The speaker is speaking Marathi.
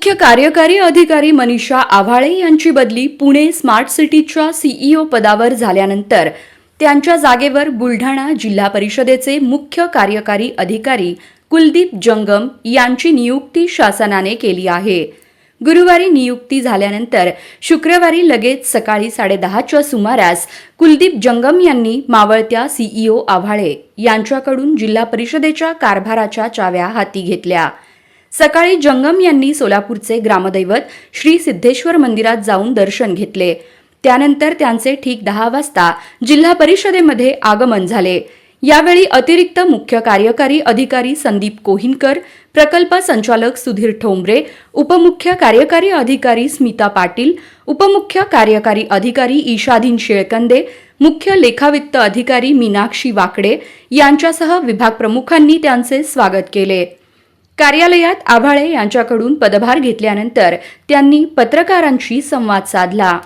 मुख्य कार्यकारी अधिकारी मनीषा आव्हाळे यांची बदली पुणे स्मार्ट सिटीच्या सीईओ पदावर झाल्यानंतर. त्यांच्या जागेवर बुलढाणा जिल्हा परिषदेचे मुख्य कार्यकारी अधिकारी कुलदीप जंगम यांची नियुक्ती शासनाने केली आहे. गुरुवारी नियुक्ती झाल्यानंतर शुक्रवारी लगेच सकाळी साडेदहाच्या सुमारास कुलदीप जंगम यांनी मावळत्या सीईओ आव्हाळे यांच्याकडून जिल्हा परिषदेच्या कारभाराच्या चाव्या हाती घेतल्या. सकाळी जंगम यांनी सोलापूरचे ग्रामदैवत श्री सिद्धेश्वर मंदिरात जाऊन दर्शन घेतले. त्यानंतर त्यांचे ठीक दहा वाजता जिल्हा परिषदेमध्ये आगमन झाले. यावेळी अतिरिक्त मुख्य कार्यकारी अधिकारी संदीप कोहिनकर प्रकल्प संचालक सुधीर ठोंबरे उपमुख्य कार्यकारी अधिकारी स्मिता पाटील उपमुख्य कार्यकारी अधिकारी ईशाधीन शेळकंदे मुख्य लेखावित्त अधिकारी मीनाक्षी वाकडे यांच्यासह विभाग प्रमुखांनी त्यांचे स्वागत केले. कार्यालयात आभाळे यांच्याकडून पदभार घेतल्यानंतर त्यांनी पत्रकारांशी संवाद साधला.